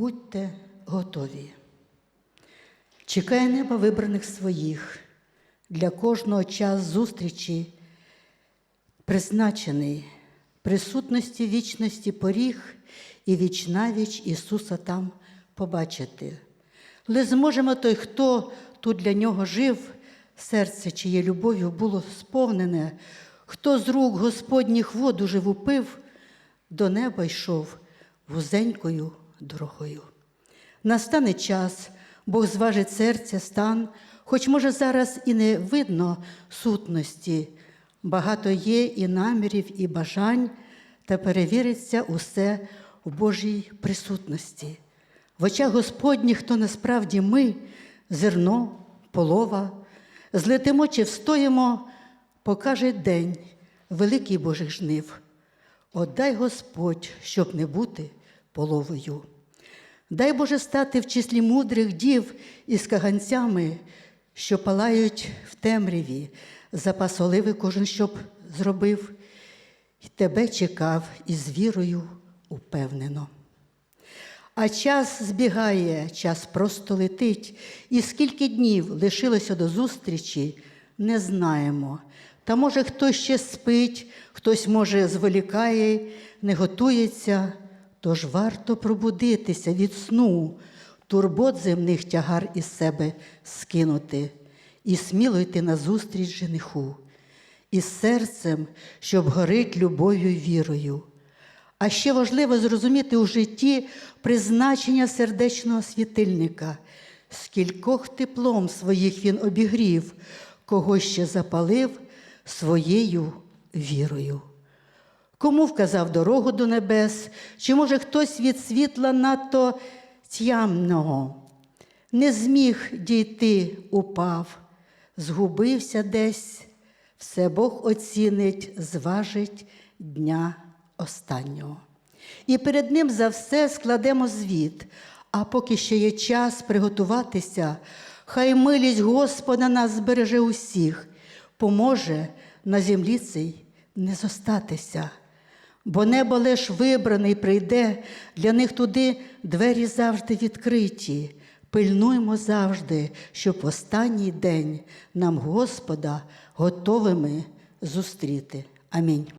Будьте готові. Чекає неба вибраних своїх. Для кожного час зустрічі призначений присутності вічності поріг і вічнавіч Ісуса там побачити. Але зможемо той, хто тут для нього жив, серце чиє любов'ю було сповнене, хто з рук Господніх воду живу пив, до неба йшов вузенькою дорогою. Настане час, Бог зважить серця стан, хоч, може, зараз і не видно сутності, багато є і намірів, і бажань, та перевіриться усе в Божій присутності. В очах Господніх, хто насправді ми, зерно, полова, злетимо чи встоїмо, покаже день великий Божих жнив. Отдай Господь, щоб не бути половою. Дай Боже стати в числі мудрих дів із каганцями, що палають в темряві, запас оливи кожен щоб зробив, і тебе чекав із вірою упевнено. А час збігає, час просто летить, і скільки днів лишилося до зустрічі, не знаємо. Та може хтось ще спить, хтось, може, зволікає, не готується, тож варто пробудитися від сну, турбот земних тягар із себе скинути і сміло йти назустріч жениху, із серцем, щоб горить любов'ю й вірою. А ще важливо зрозуміти у житті призначення сердечного світильника, скількох теплом своїх він обігрів, кого ще запалив своєю вірою. Кому вказав дорогу до небес, чи може хтось від світла надто тямного, не зміг дійти, упав, згубився десь, все Бог оцінить, зважить дня останнього. І перед ним за все складемо звіт, а поки ще є час приготуватися, хай милість Господа нас збереже усіх, поможе на землі цей не зостатися. Бо небо лиш вибраний прийде, для них туди двері завжди відкриті. Пильнуймо завжди, щоб в останній день нам Господа готовими зустріти. Амінь.